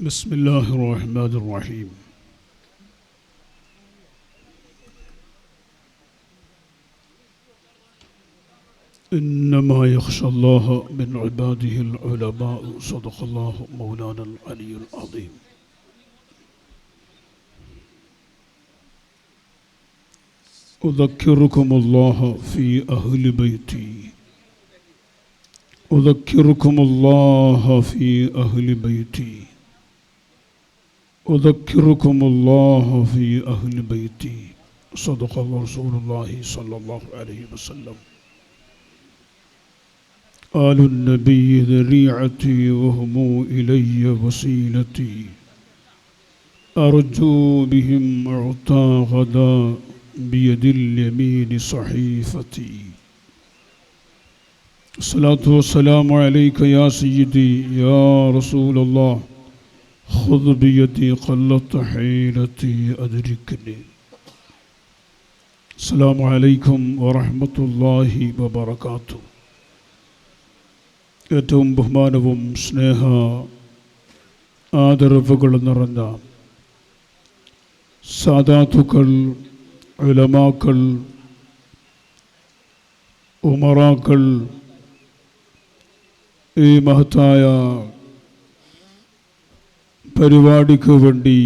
بسم الله الرحمن الرحيم. إنما يخشى الله من عباده العلماء. صدق الله مولانا العلي العظيم. أذكركم الله في أهل بيتي. أذكركم الله في أهل بيتي. أذكركم الله في أهل بيتي. صدق رسول الله صلى الله عليه وسلم. آل النبي ذريعتي وهم إلي وسيلتي. أرجو بهم أعطى غدا بيد اليمين صحيفتي. الصلاة والسلام عليك يا سيدي يا رسول الله. خذ بيدي قلت حيلتي أدركني السلام عليكم ورحمة الله وبركاته ഏറ്റവും ബഹുമാനവും സ്നേഹ ആദരവുകൾ നിറഞ്ഞ സാദാത്തുക്കൾ ഉലമാക്കൾ ഉമറാക്കൾ ഈ മഹത്തായ പരിപാടിക്ക് വേണ്ടി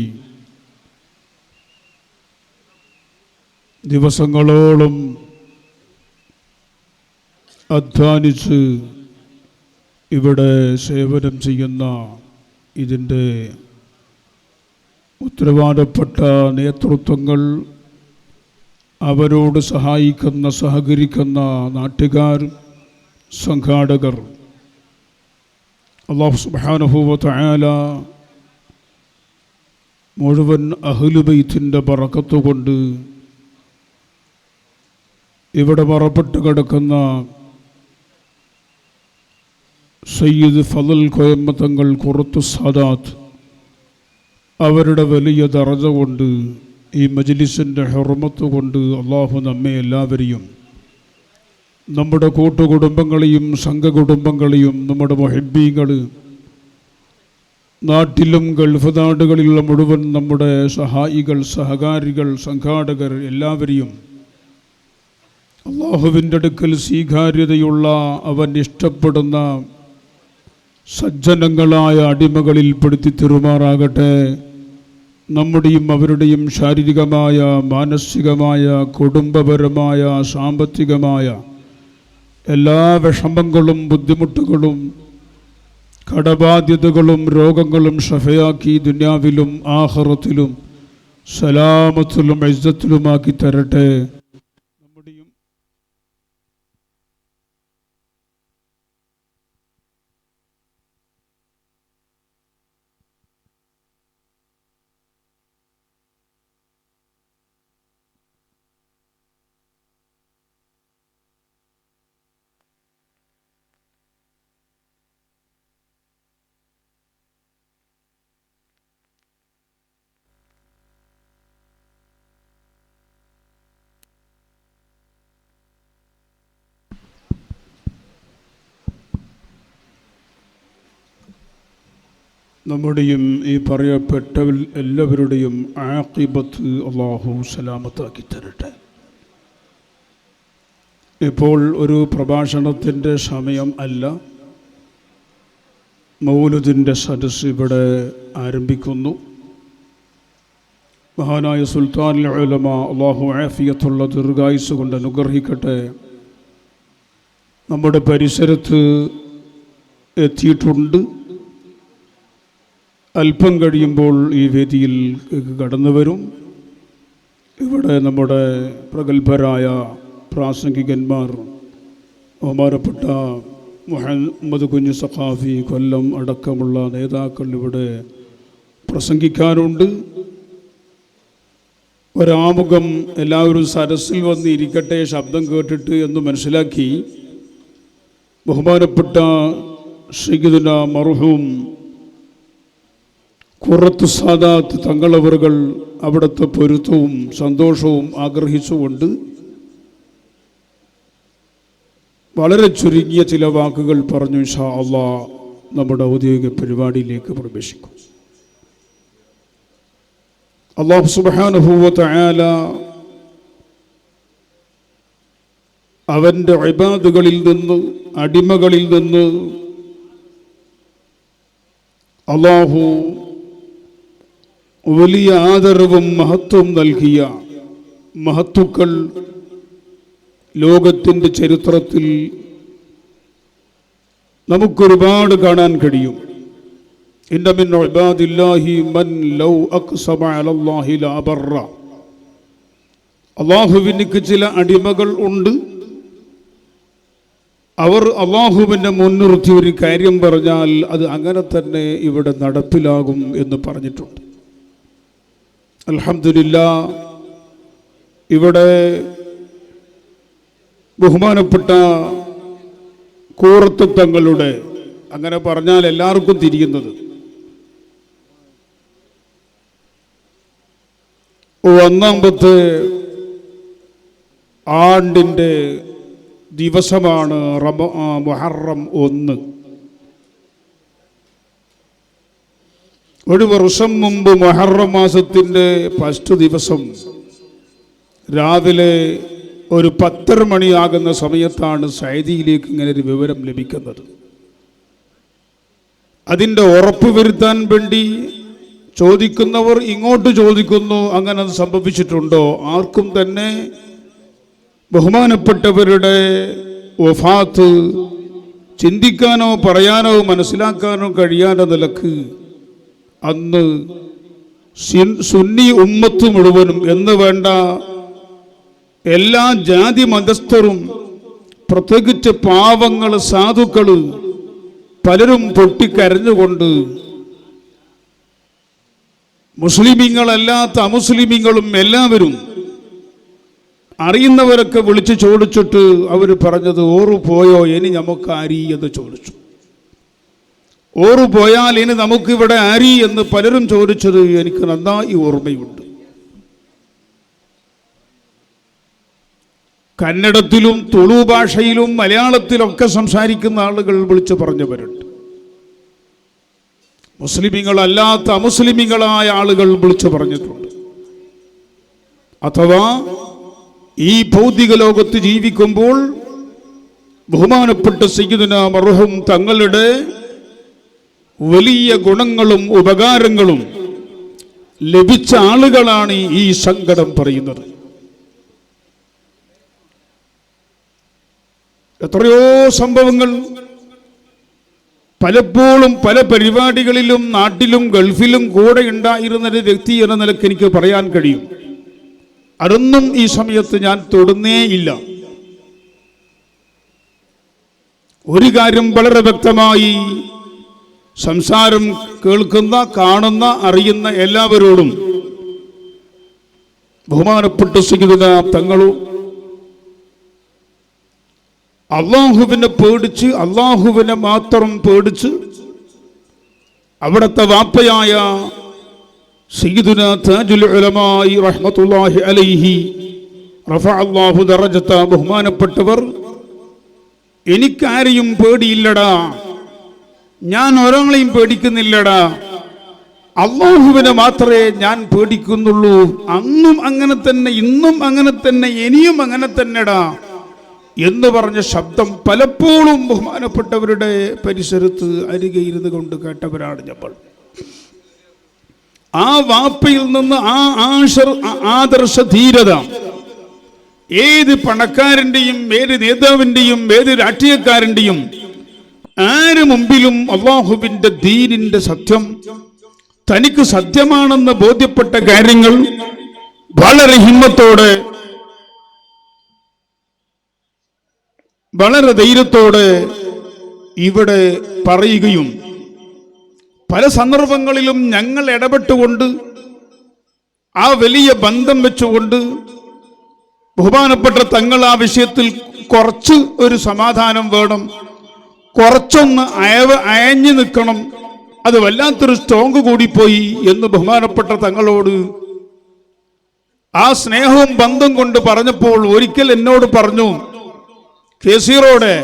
ദിവസങ്ങളോളം അധ്വാനിച്ച് ഇവിടെ സേവനം ചെയ്യുന്ന ഇതിന്റെ ഉത്തരവാദപ്പെട്ട നേതൃത്വങ്ങൾ അവരോട് സഹായിക്കുന്ന സഹകരിക്കുന്ന നാട്ടുകാർ സംഘാടകർ. അള്ളാഹു സുബാനുഭൂവത്ത് ആല മുഴുവൻ അഹ്ലുബൈത്തിന്റെ പറക്കത്തുകൊണ്ട് ഇവിടെ മറപ്പെട്ട് കിടക്കുന്ന സയ്യിദ് ഫലൽ കോയമ്മത്തങ്ങൾ കുറത്തു സാദാത്ത് അവരുടെ വലിയ ദറജ കൊണ്ട് ഈ മജ്ലിസിന്റെ ഹെർമത്ത് കൊണ്ട് അള്ളാഹു നമ്മെ എല്ലാവരെയും നമ്മുടെ കൂട്ടുകുടുംബങ്ങളെയും സംഘകുടുംബങ്ങളെയും നമ്മുടെ മൊഹബീങ്ങൾ നാട്ടിലും ഗൾഫ് നാടുകളിലുള്ള മുഴുവൻ നമ്മുടെ സഹായികൾ സഹകാരികൾ സംഘാടകർ എല്ലാവരെയും അള്ളാഹുവിന്റെ അടുക്കൽ സ്വീകാര്യതയുള്ള അവൻ ഇഷ്ടപ്പെടുന്ന സജ്ജനങ്ങളായ അടിമകളിൽ പെടുത്തി തെരുമാറാകട്ടെ നമ്മുടെയും അവരുടെയും ശാരീരികമായ മാനസികമായ കുടുംബപരമായ സാമ്പത്തികമായ എല്ലാ വിഷമങ്ങളും ബുദ്ധിമുട്ടുകളും കടബാധ്യതകളും രോഗങ്ങളും ഷഫയാക്കി ദുനിയാവിലും ആഹറത്തിലും സലാമത്തിലും ഇജ്ജത്തിലുമാക്കി തരട്ടെ. നമ്മുടെയും ഈ പറയപ്പെട്ട എല്ലാവരുടെയും ആക്കിബത്ത് അള്ളാഹു സലാമത്താക്കി തരട്ടെ. ഇപ്പോൾ ഒരു പ്രഭാഷണത്തിന്റെ സമയം അല്ല. മൗലുദിന്റെ സദസ് ഇവിടെ ആരംഭിക്കുന്നു. മഹാനായ സുൽത്താൻ ഉലമ അള്ളാഹു ആഫിയത്തുള്ള ദീർഘായുസ് കൊണ്ട് അനുഗ്രഹിക്കട്ടെ. നമ്മുടെ പരിസരത്ത് എത്തിയിട്ടുണ്ട്. അല്പം കഴിയുമ്പോൾ ഈ വേദിയിൽ കടന്നു വരും. ഇവിടെ നമ്മുടെ പ്രഗത്ഭരായ പ്രാസംഗികന്മാർ ബഹുമാനപ്പെട്ട മുഹമ്മദ് കുഞ്ഞു സഖാഫി കൊല്ലം അടക്കമുള്ള നേതാക്കൾ ഇവിടെ പ്രസംഗിക്കാനുണ്ട്. ഒരാമുഖം എല്ലാവരും സരസിൽ വന്നിരിക്കട്ടെ ശബ്ദം കേട്ടിട്ട് എന്ന് മനസ്സിലാക്കി ബഹുമാനപ്പെട്ട ശ്രീഗിതുന മർഹൂം കുറത്ത് സാദാത്ത് തങ്ങളവറുകൾ അവിടുത്തെ പൊരുത്തവും സന്തോഷവും ആഗ്രഹിച്ചുകൊണ്ട് വളരെ ചുരുങ്ങിയ ചില വാക്കുകൾ പറഞ്ഞു ഷാ അള്ളാ നമ്മുടെ ഔദ്യോഗിക പരിപാടിയിലേക്ക് പ്രവേശിക്കും. അള്ളാഹു സുബാനുഭൂവത്തായാല അവന്റെ അബാദുകളിൽ നിന്ന് അടിമകളിൽ നിന്ന് അള്ളാഹു വലിയ ആദരവും മഹത്വം നൽകിയ മഹത്തുക്കൾ ലോകത്തിന്റെ ചരിത്രത്തിൽ നമുക്കൊരുപാട് കാണാൻ കഴിയും. അള്ളാഹുവിനിക്ക് ചില അടിമകൾ ഉണ്ട്. അവർ അള്ളാഹുവിന്റെ മുൻനിർത്തി ഒരു കാര്യം പറഞ്ഞാൽ അത് അങ്ങനെ തന്നെ ഇവിടെ നടപ്പിലാകും എന്ന് പറഞ്ഞിട്ടുണ്ട്. അൽഹംദുലില്ല ഇവിടെ ബഹുമാനപ്പെട്ട കൂറത്വങ്ങളുടെ അങ്ങനെ പറഞ്ഞാൽ എല്ലാവർക്കും തിരിയുന്നത്. ഒന്നാമത്തെ ആണ്ടിന്റെ ദിവസമാണ് റമ മുഹറം ഒന്ന്. ഒരു വർഷം മുമ്പ് മൊഹറം മാസത്തിന്റെ ഫസ്റ്റ് ദിവസം രാവിലെ ഒരു പത്തര മണിയാകുന്ന സമയത്താണ് സൈദിയിലേക്ക് ഇങ്ങനെ ഒരു വിവരം ലഭിക്കുന്നത്. അതിന്റെ ഉറപ്പ് വരുത്താൻ വേണ്ടി ചോദിക്കുന്നവർ ഇങ്ങോട്ട് ചോദിക്കുന്നു അങ്ങനെ അത് സംഭവിച്ചിട്ടുണ്ടോ? ആർക്കും തന്നെ ബഹുമാനപ്പെട്ടവരുടെ വഫാത്ത് ചിന്തിക്കാനോ പറയാനോ മനസ്സിലാക്കാനോ കഴിയാത്ത നിലയ്ക്ക് അന്ന് സുന്നി ഉമ്മത്ത് മുഴുവനും എന്ന് വേണ്ട എല്ലാ ജാതി മതസ്ഥരും പ്രത്യേകിച്ച് പാവങ്ങൾ സാധുക്കൾ പലരും പൊട്ടിക്കരഞ്ഞുകൊണ്ട് മുസ്ലിമീങ്ങളല്ലാത്ത അമുസ്ലിമീങ്ങളും എല്ലാവരും അറിയുന്നവരൊക്കെ വിളിച്ചു ചോദിച്ചിട്ട് അവർ പറഞ്ഞത് ഓറു പോയോ? ഇനി നമുക്ക് അരി എന്ന് ചോദിച്ചു. ഓറു പോയാൽ ഇനി നമുക്കിവിടെ ആരി എന്ന് പലരും ചോദിച്ചത് എനിക്ക് നന്നായി ഓർമ്മയുണ്ട്. കന്നഡത്തിലും തുളു ഭാഷയിലും മലയാളത്തിലൊക്കെ സംസാരിക്കുന്ന ആളുകൾ വിളിച്ചു പറഞ്ഞവരുണ്ട്. മുസ്ലിമിങ്ങളല്ലാത്ത അമുസ്ലിമികളായ ആളുകൾ വിളിച്ചു പറഞ്ഞിട്ടുണ്ട്. അഥവാ ഈ ഭൗതിക ലോകത്ത് ജീവിക്കുമ്പോൾ ബഹുമാനപ്പെട്ട സയ്യിദുന മർഹും തങ്ങളുടെ വലിയ ഗുണങ്ങളും ഉപകാരങ്ങളും ലഭിച്ച ആളുകളാണ് ഈ സങ്കടം പറയുന്നത്. എത്രയോ സംഭവങ്ങൾ പലപ്പോഴും പല പരിപാടികളിലും നാട്ടിലും ഗൾഫിലും കൂടെ ഉണ്ടായിരുന്ന ഒരു വ്യക്തി എന്ന നിലയ്ക്ക് എനിക്ക് പറയാൻ കഴിയും. അതൊന്നും ഈ സമയത്ത് ഞാൻ തൊടുന്നേ ഇല്ല. ഒരു കാര്യം വളരെ വ്യക്തമായി സംസാരം കേൾക്കുന്ന കാണുന്ന അറിയുന്ന എല്ലാവരോടും ബഹുമാനപ്പെട്ട സിഗിത തങ്ങളും അള്ളാഹുവിനെ പേടിച്ച് അള്ളാഹുവിനെ മാത്രം പേടിച്ച് അവിടുത്തെ വാപ്പയായ സയ്യിദുന താജുൽ റഹ്മത്തുള്ളാഹി അലൈഹി ബഹുമാനപ്പെട്ടവർ എനിക്കാരെയും പേടിയില്ലടാ. ഞാൻ ഒരാളെയും പേടിക്കുന്നില്ലടാ. അള്ളാഹുവിനെ മാത്രമേ ഞാൻ പേടിക്കുന്നുള്ളൂ. അന്നും അങ്ങനെ തന്നെ ഇന്നും അങ്ങനെ തന്നെ ഇനിയും അങ്ങനെ തന്നെടാ. എന്ന് പറഞ്ഞ ശബ്ദം പലപ്പോഴും ബഹുമാനപ്പെട്ടവരുടെ പരിസരത്ത് അരികെ ഇരുന്ന് കൊണ്ട് കേട്ടവരാണ് നമ്മൾ ആ വാപ്പയിൽ നിന്ന് ആ ആശർ ആദർശ ധീരത ഏത് പണക്കാരന്റെയും ഏത് നേതാവിന്റെയും ഏത് രാഷ്ട്രീയക്കാരന്റെയും ആര് മുമ്പിലും അള്ളാഹുവിന്റെ ദീനിന്റെ സത്യം തനിക്ക് സത്യമാണെന്ന് ബോധ്യപ്പെട്ട കാര്യങ്ങൾ വളരെ ഹിമ്മത്തോടെ വളരെ ധൈര്യത്തോടെ ഇവിടെ പറയുകയും പല സന്ദർഭങ്ങളിലും ഞങ്ങൾ ഇടപെട്ടുകൊണ്ട് ആ വലിയ ബന്ധം വെച്ചുകൊണ്ട് ബഹുമാനപ്പെട്ട തങ്ങൾ ആ വിഷയത്തിൽ കുറച്ച് ഒരു സമാധാനം വേണം. കുറച്ചൊന്ന് അയവ് അയഞ്ഞു നിൽക്കണം. അത് വല്ലാത്തൊരു സ്ട്രോങ് കൂടിപ്പോയി എന്ന് ബഹുമാനപ്പെട്ട തങ്ങളോട് ആ സ്നേഹവും ബന്ധം കൊണ്ട് പറഞ്ഞപ്പോൾ ഒരിക്കൽ എന്നോട് പറഞ്ഞു കേസീറോടെ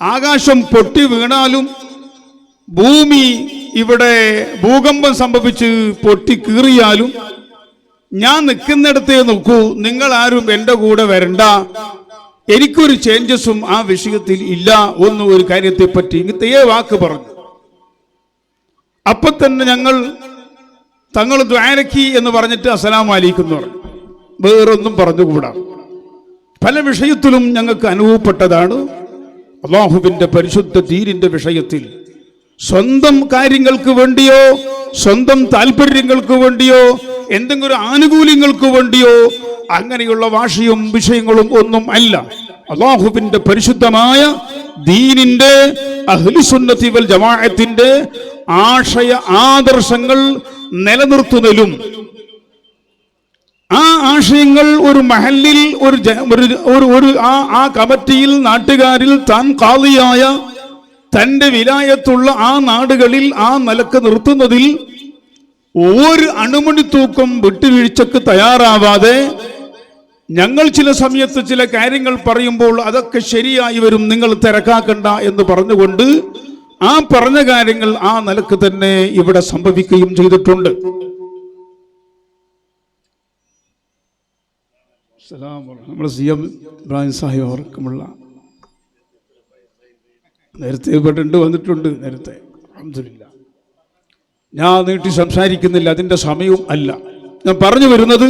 ആകാശം പൊട്ടി വീണാലും ഭൂമി ഇവിടെ ഭൂകമ്പം സംഭവിച്ച് പൊട്ടി കീറിയാലും ഞാൻ നിൽക്കുന്നിടത്തേ നോക്കൂ നിങ്ങൾ ആരും എന്റെ കൂടെ വരണ്ട. എനിക്കൊരു ചേഞ്ചസും ആ വിഷയത്തിൽ ഇല്ല ഒന്നും ഒരു കാര്യത്തെ പറ്റി ഇങ്ങനത്തെ വാക്ക് പറഞ്ഞു. അപ്പൊ തന്നെ ഞങ്ങൾ തങ്ങൾ ദ്വാരക്കി എന്ന് പറഞ്ഞിട്ട് അസലാം അലൈക്കും എന്ന് പറഞ്ഞു. വേറൊന്നും പറഞ്ഞുകൂടാ. പല വിഷയത്തിലും ഞങ്ങൾക്ക് അനുഭവപ്പെട്ടതാണ് അള്ളാഹുവിന്റെ പരിശുദ്ധ തീരിന്റെ വിഷയത്തിൽ. സ്വന്തം കാര്യങ്ങൾക്ക് വേണ്ടിയോ സ്വന്തം താല്പര്യങ്ങൾക്ക് വേണ്ടിയോ എന്തെങ്കിലും ആനുകൂല്യങ്ങൾക്ക് വേണ്ടിയോ അങ്ങനെയുള്ള വാശിയും വിഷയങ്ങളും ഒന്നും അല്ല. അള്ളാഹുവിന്റെ പരിശുദ്ധമായ ദീനിന്റെ അഹ്ലുസുന്നത്തി വൽ ജമാഅത്തിന്റെ ആശയ ആദർശങ്ങൾ നിലനിർത്തുന്നതിലും ആ ആശയങ്ങൾ ഒരു മഹലിൽ ഒരു ഒരു ഒരു ഒരു ആ ആ കമ്മിറ്റിയിൽ നാട്ടുകാരിൽ താൻ കാളിയായ തന്റെ വിലായത്തുള്ള ആ നാടുകളിൽ ആ നിലയ്ക്ക് നിർത്തുന്നതിൽ ഒരു അണുമണി തൂക്കം വിട്ടുവീഴ്ചക്ക് തയ്യാറാവാതെ ഞങ്ങൾ ചില സമയത്ത് ചില കാര്യങ്ങൾ പറയുമ്പോൾ അതൊക്കെ ശരിയായി വരും നിങ്ങൾ തിരക്കാക്കണ്ട എന്ന് പറഞ്ഞുകൊണ്ട് ആ പറഞ്ഞ കാര്യങ്ങൾ ആ നിലയ്ക്ക് തന്നെ ഇവിടെ സംഭവിക്കുകയും ചെയ്തിട്ടുണ്ട്. നമ്മുടെ സി എം ഇബ്രാഹിം സാഹിബ് അവർക്കുമുള്ള നേരത്തെ ഇവിടെണ്ട് വന്നിട്ടുണ്ട് നേരത്തെ. അൽഹംദുലില്ലാ. ഞാൻ നീട്ടി സംസാരിക്കുന്നില്ല അതിന്റെ സമയവും അല്ല. ഞാൻ പറഞ്ഞു വരുന്നത്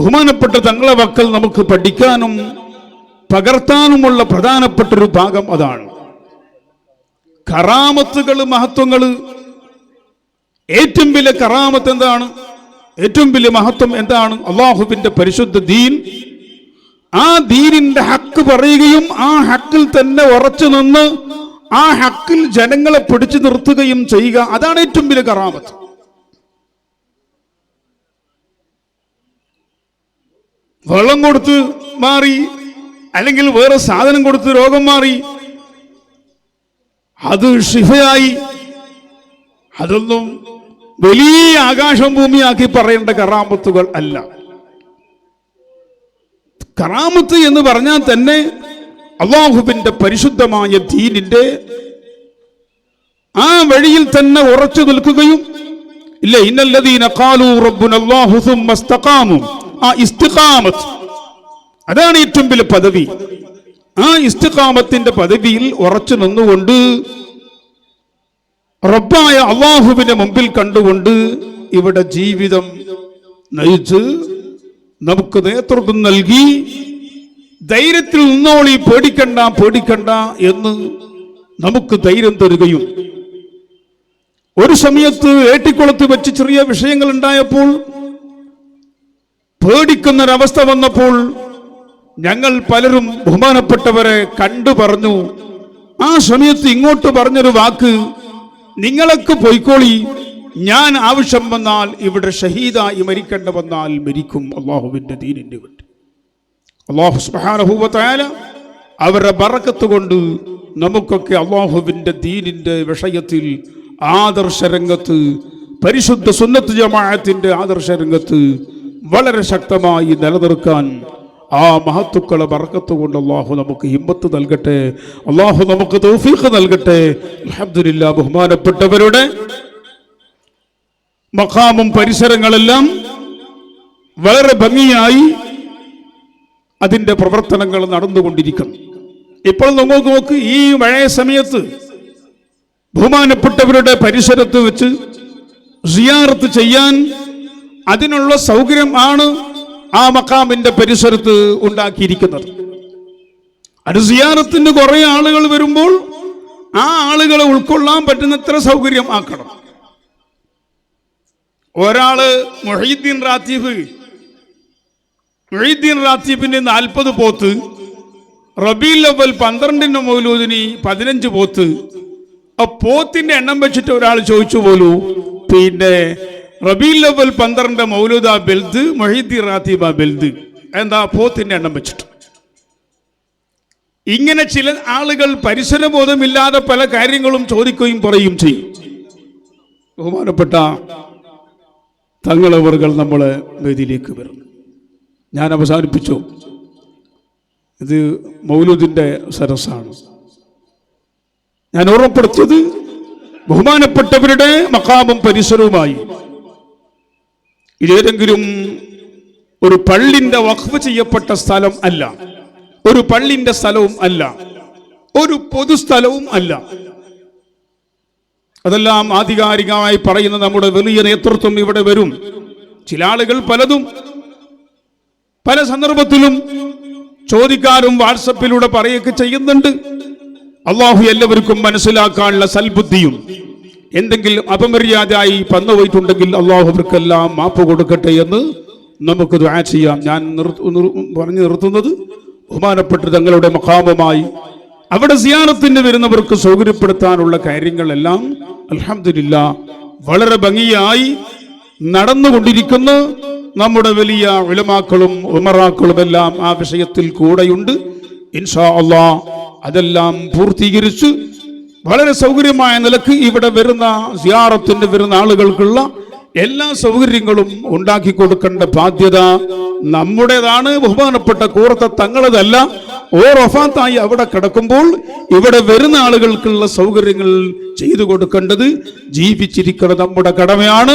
ബഹുമാനപ്പെട്ട തങ്ങളെ വക്കൽ നമുക്ക് പഠിക്കാനും പകർത്താനുമുള്ള പ്രധാനപ്പെട്ട ഒരു ഭാഗം അതാണ്. കറാമത്തുകൾ മഹത്വങ്ങൾ ഏറ്റവും വലിയ കറാമത്ത് എന്താണ്? ഏറ്റവും വലിയ മഹത്വം എന്താണ്? അള്ളാഹുബിന്റെ പരിശുദ്ധ ദീൻ. ആ ദീനിന്റെ ഹക്ക് പറയുകയും ആ ഹക്കിൽ തന്നെ ഉറച്ചു നിന്ന് ആ ഹക്കിൽ ജനങ്ങളെ പിടിച്ചു നിർത്തുകയും ചെയ്യുക. അതാണ് ഏറ്റവും വലിയ കറാമത്ത്. വെള്ളം കൊടുത്ത് മാറി അല്ലെങ്കിൽ വേറെ സാധനം കൊടുത്ത് രോഗം മാറി. അത് ഷിഫയായി അതൊന്നും വലിയ ആകാശം ഭൂമിയാക്കി പറയേണ്ട കറാമത്തുകൾ അല്ല. കറാമത്ത് എന്ന് പറഞ്ഞാൽ തന്നെ അള്ളാഹുബിന്റെ പരിശുദ്ധമായ ദീനിന്റെ ആ വഴിയിൽ തന്നെ ഉറച്ചു നിൽക്കുകയും ഇല്ല ഇന്നല്ലതീന കാലൂ റബ്ബുൻ ഇസ്തഖാമു ആ ഇസ്തിഖാമത്ത്. അതാണ് ഏറ്റവും വലിയ പദവി. ആ ഇസ്തിഖാമത്തിന്റെ പദവിയിൽ ഉറച്ചു നിന്നുകൊണ്ട് റബ്ബായ അള്ളാഹുവിന്റെ മുമ്പിൽ കണ്ടുകൊണ്ട് ഇവിടെ ജീവിതം നയിച്ച് നമുക്ക് നേതൃത്വം നൽകി ധൈര്യത്തിൽ നിന്നോളി പേടിക്കണ്ട പേടിക്കണ്ട എന്ന് നമുക്ക് ധൈര്യം തരുകയും. ഒരു സമയത്ത് ഏട്ടിക്കുളത്ത് വെച്ച് ചെറിയ വിഷയങ്ങൾ ഉണ്ടായപ്പോൾ പേടിക്കുന്നൊരവസ്ഥ വന്നപ്പോൾ ഞങ്ങൾ പലരും ബഹുമാനപ്പെട്ടവരെ കണ്ടു പറഞ്ഞു ആ സമയത്ത് ഇങ്ങോട്ട് പറഞ്ഞൊരു വാക്ക് നിങ്ങളൊക്കെ പൊയ്ക്കോളി ഞാൻ ആവശ്യം വന്നാൽ ഇവിടെ ഷഹീദായി മരിക്കേണ്ട വന്നാൽ മരിക്കും അള്ളാഹുവിന്റെ ദീനിന്റെ വേണ്ടി അള്ളാഹു സുബാനഹൂവത്തായാല അവരുടെ ബറക്കത്ത് കൊണ്ട് നമുക്കൊക്കെ അള്ളാഹുവിന്റെ ദീനിന്റെ വിഷയത്തിൽ ആദർശരംഗത്ത് പരിശുദ്ധ സുന്നത്ത് ജമാഅത്തിന്റെ ആദർശരംഗത്ത് വളരെ ശക്തമായി നിലനിർത്താൻ ആ മഹത്തുക്കളെ ബറക്കത്ത് കൊണ്ട് അള്ളാഹു നമുക്ക് ഹിമ്മത്ത് നൽകട്ടെ. അള്ളാഹു നമുക്ക് തൗഫീഖ് നൽകട്ടെ. അൽഹംദുലില്ലാ ബഹുമാനപ്പെട്ടവരുടെ മഖാമും പരിസരങ്ങളെല്ലാം വളരെ ഭംഗിയായി അതിന്റെ പ്രവർത്തനങ്ങൾ നടന്നുകൊണ്ടിരിക്കുന്നു. ഇപ്പോൾ നമുക്ക് നോക്ക് ഈ മഴയ സമയത്ത് ബഹുമാനപ്പെട്ടവരുടെ പരിസരത്ത് വെച്ച് സിയാറത്ത് ചെയ്യാൻ അതിനുള്ള സൗകര്യം ആണ് ആ മക്കാമിന്റെ പരിസരത്ത് ഉണ്ടാക്കിയിരിക്കുന്നത്. അത് കുറെ ആളുകൾ വരുമ്പോൾ ആ ആളുകളെ ഉൾക്കൊള്ളാൻ പറ്റുന്നത്ര സൗകര്യം ആക്കണം ഒരാൾ മൊഹീദ്ദീൻ റാത്തീഫ് മൊഹീദ്ദീൻ റാത്തീഫിന്റെ നാൽപ്പത് പോത്ത് റബീൽ അവൽ പന്ത്രണ്ടിന്റെ മൗലൂദിന് പതിനഞ്ച് പോത്ത് ആ പോത്തിന്റെ എണ്ണം വെച്ചിട്ട് ഒരാൾ ചോദിച്ചു പോലു പിന്നെ റബീൽ അവൽ പന്ത്രണ്ട് മൗലൂദ ബെൽദ് മൊഹീദ്ദീൻ റാത്തീബ ബെൽദ്. എന്താ? പോത്തിന്റെ എണ്ണം വെച്ചിട്ട്. ഇങ്ങനെ ചില ആളുകൾ പരിസരബോധമില്ലാതെ പല കാര്യങ്ങളും ചോദിക്കുകയും പറയുകയും ചെയ്യും. ബഹുമാനപ്പെട്ട തങ്ങളവറുകൾ നമ്മളെ വേദിയിലേക്ക് വരുന്നു ഞാൻ അവസാനിപ്പിച്ചു. ഇത് മൗലൂദിന്റെ സരസാണ്. ഞാൻ ഓർമ്മപ്പെടുത്തിയത് ബഹുമാനപ്പെട്ടവരുടെ മക്കാമും പരിസരവുമായി. ഇതേതെങ്കിലും ഒരു പള്ളിന്റെ വഖഫ് ചെയ്യപ്പെട്ട സ്ഥലം അല്ല. ഒരു പള്ളിന്റെ സ്ഥലവും അല്ല. ഒരു പൊതുസ്ഥലവും അല്ല. അതെല്ലാം ആധികാരികമായി പറയുന്ന നമ്മുടെ വലിയ നേതൃത്വം ഇവിടെ വരും. ചില ആളുകൾ പലതും പല സന്ദർഭത്തിലും ചോദിക്കാരും വാട്സപ്പിലൂടെ പറയുകയൊക്കെ ചെയ്യുന്നുണ്ട്. അള്ളാഹു എല്ലാവർക്കും മനസ്സിലാക്കാനുള്ള സൽബുദ്ധിയും എന്തെങ്കിലും അപമര്യാദയായി പന്നുപോയിട്ടുണ്ടെങ്കിൽ അള്ളാഹു അവർക്കെല്ലാം മാപ്പ് കൊടുക്കട്ടെ എന്ന് നമുക്ക് ദുആ ചെയ്യാം. ഞാൻ പറഞ്ഞു നിർത്തുന്നത് ബഹുമാനപ്പെട്ട തങ്ങളുടെ മഖാമമായി അവിടെ സിയാറത്തിന് വരുന്നവർക്ക് സൗകര്യപ്പെടുത്താനുള്ള കാര്യങ്ങളെല്ലാം അലഹമില്ല വളരെ ഭംഗിയായി നടന്നുകൊണ്ടിരിക്കുന്നു. നമ്മുടെ വലിയ ഉലമാക്കളും ഉമറാക്കളും എല്ലാം ആ വിഷയത്തിൽ കൂടെയുണ്ട്. ഇൻഷാ അള്ളാ അതെല്ലാം പൂർത്തീകരിച്ച് വളരെ സൗകര്യമായ നിലയ്ക്ക് ഇവിടെ വരുന്ന സിയാറത്തിന് വരുന്ന ആളുകൾക്കുള്ള എല്ലാ സൗകര്യങ്ങളും ഉണ്ടാക്കി കൊടുക്കേണ്ട ബാധ്യത നമ്മുടേതാണ്. ബഹുമാനപ്പെട്ട കൂറത്തെ തങ്ങളതല്ല. ഓ റഫാത്തായി അവിടെ കിടക്കുമ്പോൾ ഇവിടെ വരുന്ന ആളുകൾക്കുള്ള സൗകര്യങ്ങൾ ചെയ്തു കൊടുക്കേണ്ടത് ജീവിച്ചിരിക്കുന്നത് നമ്മുടെ കടമയാണ്.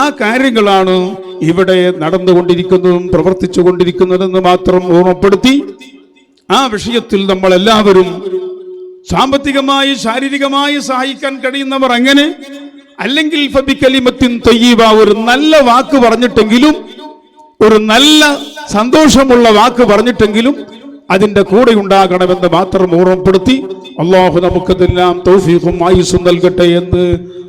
ആ കാര്യങ്ങളാണ് ഇവിടെ നടന്നുകൊണ്ടിരിക്കുന്നതും പ്രവർത്തിച്ചു കൊണ്ടിരിക്കുന്നതെന്ന് മാത്രം ഓർമ്മപ്പെടുത്തി ആ വിഷയത്തിൽ നമ്മൾ എല്ലാവരും സാമ്പത്തികമായി ശാരീരികമായി സഹായിക്കാൻ കഴിയുന്നവർ അങ്ങനെ അല്ലെങ്കിൽ ഫബിക്കലിമത്തിൻ തൊയ്യീബ ഒരു നല്ല വാക്ക് പറഞ്ഞിട്ടെങ്കിലും ഒരു നല്ല സന്തോഷമുള്ള വാക്ക് പറഞ്ഞിട്ടെങ്കിലും അതിന്റെ കൂടെ ഉണ്ടാകണമെന്ന് മാത്രം ഓർമ്മപ്പെടുത്തി അള്ളാഹു നമുക്കതെല്ലാം തൗഫീഖും ആയുസും നൽകട്ടെ എന്ന്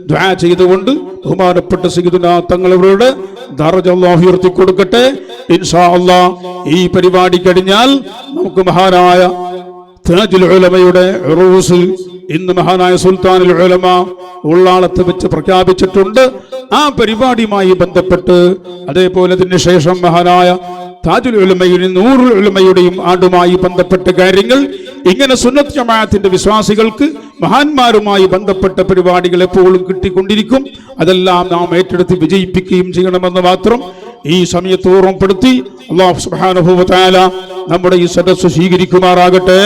ദ്വാ ചെയ്തുകൊണ്ട് ബഹുമാനപ്പെട്ട സീദുന തങ്ങളവരോട് ദർജ അള്ളാഹു ഉയർത്തി കൊടുക്കട്ടെ. ഇൻഷാ അള്ളാ ഈ പരിപാടി കഴിഞ്ഞാൽ നമുക്ക് മഹാനായ താജുൽ ഉലമയുടെ ഉറൂസ് ഇന്ന് മഹാനായ സുൽത്താനുൽ ഉലമ ഉള്ളാളത്ത് വെച്ച് പ്രഖ്യാപിച്ചിട്ടുണ്ട്. ആ പരിപാടിയുമായി ബന്ധപ്പെട്ട് അതേപോലെ അതിന് ശേഷം മഹാനായ താജുൽ ഉലമയുടെയും നൂറുൽ ഉലമയുടെയും ആണ്ടുമായി ബന്ധപ്പെട്ട കാര്യങ്ങൾ ഇങ്ങനെ സുന്നത്ത് ജമാഅത്തിന്റെ വിശ്വാസികൾക്ക് മഹാന്മാരുമായി ബന്ധപ്പെട്ട പരിപാടികൾ എപ്പോഴും കിട്ടിക്കൊണ്ടിരിക്കും. അതെല്ലാം നാം ഏറ്റെടുത്ത് വിജയിപ്പിക്കുകയും ചെയ്യണമെന്ന് മാത്രം ഈ സമയത്ത് ഓർമ്മപ്പെടുത്തി അള്ളാഹു വ നമ്മുടെ ഈ സദസ്സ് സ്വീകരിക്കുമാറാകട്ടെ.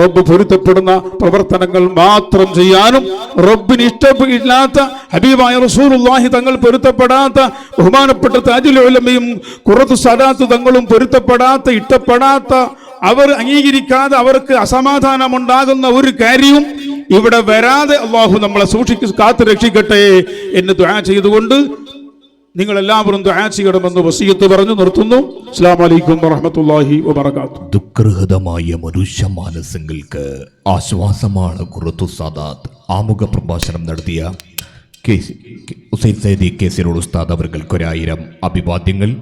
റബ്ബ് പൊരുത്തപ്പെടുന്ന പ്രവർത്തനങ്ങൾ മാത്രം ചെയ്യാനും റബ്ബിന് ഇഷ്ടമില്ലാത്ത ഹബീബായ റസൂലുള്ളാഹി തങ്ങൾ പൊരുത്തപ്പെടാത്ത ബഹുമാനപ്പെട്ട താജുൽ ഉലമയും കുറത്ത് സലാത്ത് തങ്ങളും പൊരുത്തപ്പെടാത്ത ഇഷ്ടപ്പെടാത്ത അവർ അംഗീകരിക്കാതെ അവർക്ക് അസമാധാനമുണ്ടാകുന്ന ഒരു കാര്യവും ഇവിടെ വരാതെ അള്ളാഹു നമ്മളെ സൂക്ഷിച്ച് കാത്തു രക്ഷിക്കട്ടെ എന്ന് ദുആ ചെയ്തുകൊണ്ട് നിങ്ങൾ എല്ലാവരും ദുആ ചെയ്യണമെന്ന് പറഞ്ഞു നിർത്തുന്നു. അസ്സലാമു വലൈക്കും വറഹമത്തല്ലാഹി വബറകാതുഹു. ദുഃഖൃതമായ മനുഷ്യ മാനസങ്ങൾക്ക് ആശ്വാസമാണ് ഖുറത്തു സാദാത്ത്. ആമുഖ പ്രഭാഷണം നടത്തിയ കെ ഹുസൈൻ സൈദി കേസിരോട് ഉസ്താദ് അവർക്കൊരായിരം അഭിവാദ്യങ്ങൾ.